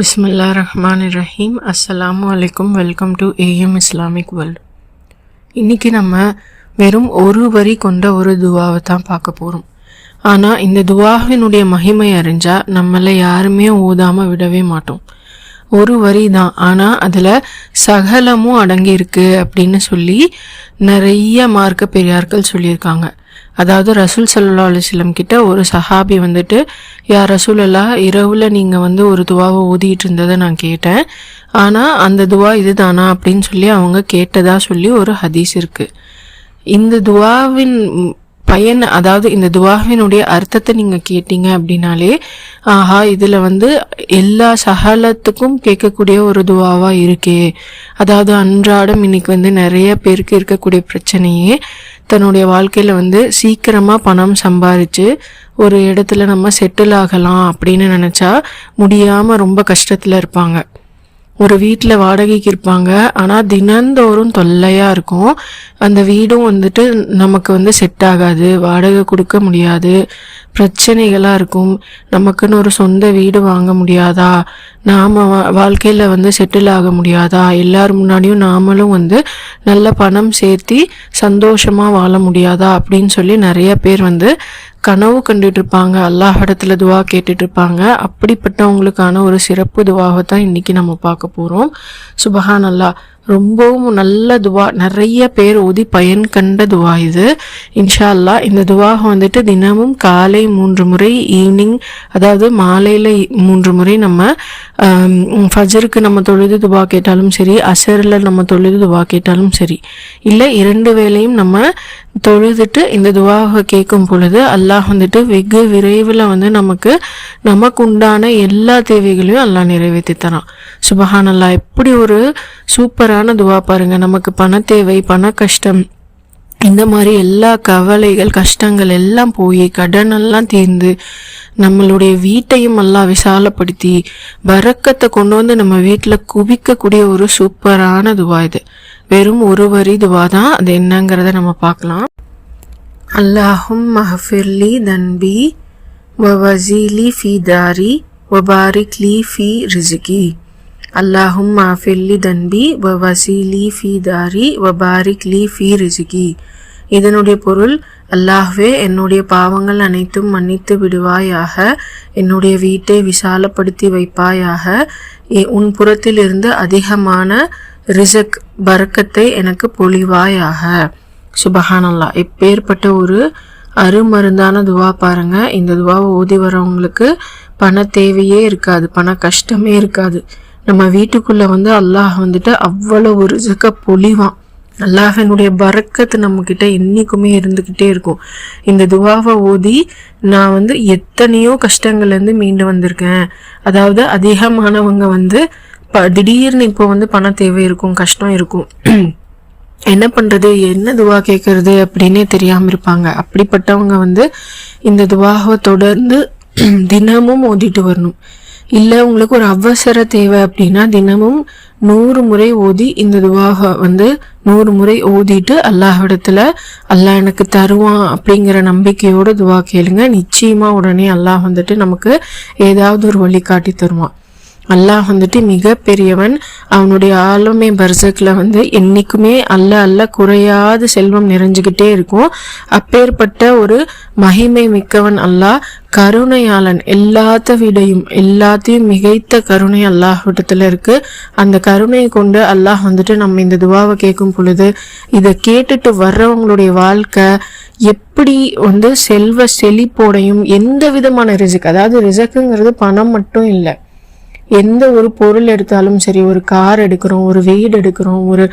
பிஸ்மில்லா ரஹ்மான் ரஹீம் அஸ்ஸலாமு அலைக்கும் welcome to AM Islamic world இன்றைக்கி நம்ம வெறும் ஒரு வரி கொண்ட ஒரு துவாவை தான் பார்க்க போகிறோம் ஆனால் இந்த துவாவினுடைய மகிமை அறிஞ்சால் நம்மளை யாருமே ஓதாமல் விடவே மாட்டோம். ஒரு வரி தான். ஆனால் அதில் சகலமும் அடங்கியிருக்கு அப்படின்னு சொல்லி நிறைய மார்க்க பெரியார்கள் சொல்லியிருக்காங்க. அதாவது ரசூல் சல்லா அலுவலம் கிட்ட ஒரு சஹாபி வந்துட்டு யா ரசூல் அல்லா இரவில் நீங்கள் வந்து ஒரு துவாவை ஓதிட்டு இருந்ததை நான் கேட்டேன். ஆனால் அந்த துவா இதுதானா? அப்படின்னு சொல்லி அவங்க கேட்டதா சொல்லி ஒரு ஹதீஸ் இருக்குது இந்த துவாவின் பயன் அதாவது இந்த துவாவினுடைய அர்த்தத்தை நீங்கள் கேட்டீங்க அப்படின்னாலே ஆஹா இதில் வந்து எல்லா சகலத்துக்கும் கேட்கக்கூடிய ஒரு துவாவாக இருக்கே. அதாவது அன்றாடம் இன்னைக்கு வந்து நிறைய பேருக்கு இருக்கக்கூடிய பிரச்சனையே தன்னுடைய வாழ்க்கையில் வந்து சீக்கிரமாக பணம் சம்பாரித்து ஒரு இடத்துல நம்ம செட்டில் ஆகலாம் அப்படின்னு நினச்சா முடியாமல் ரொம்ப கஷ்டத்தில் இருப்பாங்க. ஒரு வீட்டில் வாடகைக்கு இருப்பாங்க. ஆனால் தினந்தோறும் தொல்லையாக இருக்கும். அந்த வீடும் வந்துட்டு நமக்கு வந்து செட் ஆகாது. வாடகை கொடுக்க முடியாது. பிரச்சனைகளாக இருக்கும். நமக்குன்னு ஒரு சொந்த வீடு வாங்க முடியாதா? நாம் வாழ்க்கையில் வந்து செட்டில் ஆக முடியாதா? எல்லார் முன்னாடியும் நாமளும் வந்து நல்ல பணம் சேர்த்தி சந்தோஷமாக வாழ முடியாதா? அப்படின்னு சொல்லி நிறைய பேர் வந்து கனவு கண்டுட்டு இருப்பாங்க அல்லாஹ் இடத்துல துவா கேட்டுட்டு இருப்பாங்க அப்படிப்பட்டவங்களுக்கான ஒரு சிறப்பு துவாவை தான் இன்னைக்கு நம்ம பார்க்க போகிறோம் சுபஹான் அல்லா ரொம்பவும் நல்ல துவா. நிறைய பேர் ஓதி பயன் கண்ட துவா இது. இன்ஷா அல்லா இந்த துவாக வந்துட்டு தினமும் காலை மூன்று முறை ஈவினிங் அதாவது மாலையில் மூன்று முறை நம்ம ஃபஜருக்கு நம்ம தொழுது துவா கேட்டாலும் சரி அசரில் நம்ம தொழுது துவா கேட்டாலும் சரி இல்லை இரண்டு வேளையும் நம்ம தொழுதுட்டு இந்த துவாவை கேட்கும் பொழுது அல்லாஹ் வந்துட்டு வெகு விரைவில் வந்து நமக்கு நமக்கு உண்டான எல்லா தேவைகளையும் அல்லாஹ் நிறைவேற்றி தரான். சுபஹான் அல்லா எப்படி ஒரு சூப்பரான துவா பாருங்க. நமக்கு பண தேவை பண கஷ்டம் இந்த மாதிரி எல்லா கவலைகள் கஷ்டங்கள் எல்லாம் போய் கடனெல்லாம் தீர்ந்து நம்மளுடைய வீட்டையும் எல்லாம் விசாலப்படுத்தி வரக்கத்தை கொண்டு வந்து நம்ம வீட்டில் குவிக்கக்கூடிய ஒரு சூப்பரான துவா இது. வெறும் ஒரு வரி துவா தான். அது என்னங்கிறத நம்ம பார்க்கலாம். அல்லாஹும் மஹஃபிர்லி தன்பி வவசீலி ஃபி தாரி வபாரிக்லி ஃபி ரிஜிகி அல்லாஹும் மஹஃபிர்லி தன்பி வ வசீலி ஃபி தாரி வ பாரிக் லீ ஃபி ரிஜிகி இதனுடைய பொருள் அல்லாஹ்வே என்னுடைய பாவங்கள் அனைத்தும் மன்னித்து விடுவாயாக என்னுடைய வீட்டை விசாலப்படுத்தி வைப்பாயாக உன் புறத்திலிருந்து அதிகமான ரிசக் பறக்கத்தை எனக்கு பொழிவாயாக. சுபஹானல்லா. இப்பேற்பட்ட ஒரு அருமருந்தான துவா பாருங்க. இந்த துவாவை ஓதி வரவங்களுக்கு பண தேவையே இருக்காது பண கஷ்டமே இருக்காது. நம்ம வீட்டுக்குள்ளே வந்து அல்லாஹ் வந்துட்டு அவ்வளோ ஒரு ரிசுக்க பொழிவான். அல்லாஹனுடைய பறக்கத்து நம்மக்கிட்ட என்றைக்குமே இருந்துக்கிட்டே இருக்கும். இந்த துவாவை ஓதி நான் வந்து எத்தனையோ கஷ்டங்கள்லேருந்து மீண்டு வந்திருக்கேன். அதாவது அதிகமானவங்க வந்து இப்போ திடீர்னு இப்போ வந்து பண தேவை இருக்கும் கஷ்டம் இருக்கும். என்ன பண்ணுறது என்ன துவா கேட்குறது அப்படின்னே தெரியாமல் இருப்பாங்க. அப்படிப்பட்டவங்க வந்து இந்த துவாவை தொடர்ந்து தினமும் ஓதிட்டு வரணும். இல்லை உங்களுக்கு ஒரு அவசர தேவை அப்படின்னா தினமும் நூறு முறை ஓதி இந்த துவாக வந்து நூறு முறை ஓதிட்டு அல்லாஹிடத்துல அல்லாஹ் எனக்கு தருவான் அப்படிங்கிற நம்பிக்கையோட துவா கேளுங்க. நிச்சயமா உடனே அல்லாஹ் வந்துட்டு நமக்கு ஏதாவது ஒரு வழி காட்டி தருவான். அல்லாஹ் வந்துட்டு மிக பெரியவன் அவனுடைய ஆளுமை பர்சக்கில் வந்து என்றைக்குமே அல்ல அல்ல குறையாத செல்வம் நிறைஞ்சுக்கிட்டே இருக்கும். அப்பேற்பட்ட ஒரு மகிமை மிக்கவன் அல்லாஹ் கருணையாளன். எல்லாத்த விடையும் எல்லாத்தையும் மிகைத்த கருணை அல்லாஹ் விடத்துல இருக்கு. அந்த கருணையை கொண்டு அல்லாஹ் வந்துட்டு நம்ம இந்த துவாவை கேட்கும் பொழுது இதை கேட்டுட்டு வர்றவங்களுடைய வாழ்க்கை எப்படி வந்து செல்வ செழிப்போடையும் எந்த விதமான ரிசக் அதாவது ரிசக்குங்கிறது பணம் மட்டும் இல்லை. எந்த ஒரு பொருள் எடுத்தாலும் சரி ஒரு கார் எடுக்கிறோம் ஒரு வீடு எடுக்கிறோம் ஒரு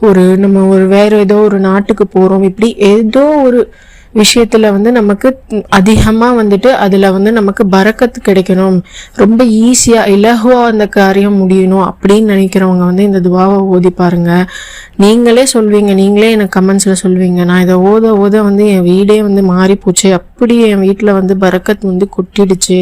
ஒரு நம்ம ஒரு வேற ஏதோ ஒரு நாட்டுக்கு போகிறோம் இப்படி ஏதோ ஒரு விஷயத்தில் வந்து நமக்கு அதிகமாக வந்துட்டு அதில் வந்து நமக்கு பறக்கத்து கிடைக்கணும். ரொம்ப ஈஸியாக இலகுவாக அந்த காரியம் முடியணும் அப்படின்னு நினைக்கிறவங்க வந்து இந்த துவாவை ஓதி பாருங்க. நீங்களே சொல்வீங்க நீங்களே எனக்கு கமெண்ட்ஸில் சொல்வீங்க. நான் இதை ஓத ஓத வந்து என் வீடே வந்து மாறி போச்சு. அப்படி என் வீட்டில் வந்து பறக்கத் வந்து கொட்டிடுச்சு.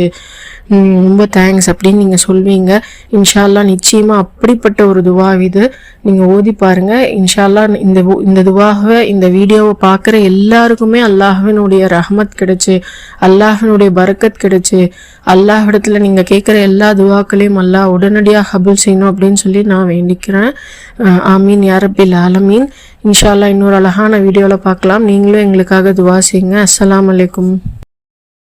ரொம்ப தேங்க்ஸ் அப்படின்னு நீங்கள் சொல்வீங்க. இன்ஷால்லா நிச்சயமாக அப்படிப்பட்ட ஒரு துவா இது. நீங்கள் ஓதி பாருங்கள் இன்ஷால்லா இந்த இந்த துவாவை இந்த வீடியோவை பார்க்குற எல்லாருக்குமே அல்ல அல்லாஹினுடைய ரஹமத் கிடைச்சு அல்லாஹினுடைய பரக்கத் கிடைச்சு இடத்துல நீங்கள் கேட்குற எல்லா துவாக்களையும் அல்லாஹ் உடனடியாக ஹபுல் செய்யணும் அப்படின்னு சொல்லி நான் வேண்டிக்கிறேன். ஆமீன் யாரபில் ஆலமீன். இன்ஷா இன்னொரு அழகான வீடியோவில் பார்க்கலாம். நீங்களும் எங்களுக்காக துவா செய்யுங்க. அஸ்லாம் அலைக்கும்.